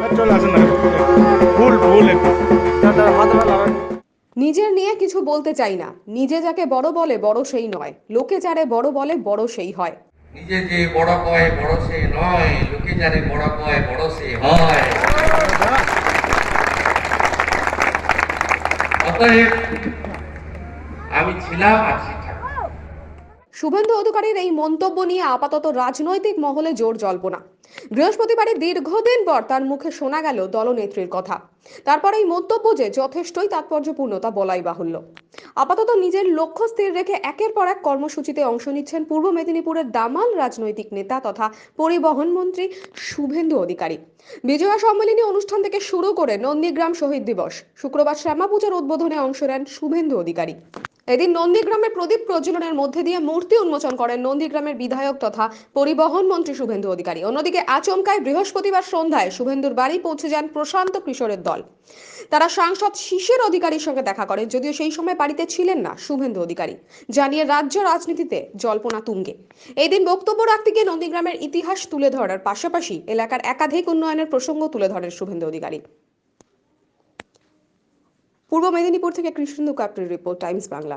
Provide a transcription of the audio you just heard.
আর নিজের নিয়ে কিছু বলতে চাই না। নিজে যাকে বড় বলে, বড় সেই নয়। লোকে যারে বড় বলে, বড় সেই হয়। নিজে যে বড় কয়, বড় সে নয়। লোকে জানে বড় কয়, বড় সে হয়। অতএব আমি ছিলাম আছি থাকব। শুভেন্দু অধিকারীর এই মন্তব্য নিয়ে আপাতত রাজনৈতিক মহলে জোর জল্পনা। বৃহস্পতিবারে দীর্ঘদিন পর তার মুখে শোনা গেল দলনেত্রীর কথা। তারপর এই মন্তব্য যে যথেষ্টই তাৎপর্যপূর্ণ তা বলাই বাহুল্য। আপাতত নিজের লক্ষ্য স্থির রেখে একের পর এক কর্মসূচিতে অংশ নিচ্ছেন পূর্ব মেদিনীপুরের দামাল রাজনৈতিক নেতা তথা পরিবহন মন্ত্রী শুভেন্দু অধিকারী। বিজয়া সম্মেলনী অনুষ্ঠান থেকে শুরু করে নন্দীগ্রাম শহীদ দিবস, শুক্রবার শ্যামা পূজার উদ্বোধনে অংশ নেন শুভেন্দু অধিকারী। এদিন নন্দীগ্রামে প্রদীপ প্রজ্বলনের মধ্যে দিয়ে মূর্তি উন্মোচন করেন নন্দীগ্রামের বিধায়ক তথা পরিবহন মন্ত্রী শুভেন্দু অধিকারী। অন্যদিকে আচমকায় বৃহস্পতিবার সন্ধ্যায় শুভেন্দুর বাড়ি পৌঁছে যান প্রশান্ত কিশোরের দল। তারা সাংসদ শিশির অধিকারীর সঙ্গে দেখা করেন, যদিও সেই সময় বাড়িতে ছিলেন না শুভেন্দু অধিকারী। জানিয়ে রাজ্য রাজনীতিতে জল্পনা তুঙ্গে। এই দিন বক্তব্য রাখতে গিয়ে নন্দীগ্রামের ইতিহাস তুলে ধরার পাশাপাশি এলাকার একাধিক উন্নয়নের প্রসঙ্গ তুলে ধরেন শুভেন্দু অধিকারী। পূর্ব মেদিনীপুর থেকে Krishnendu Kapri report Times Bangla.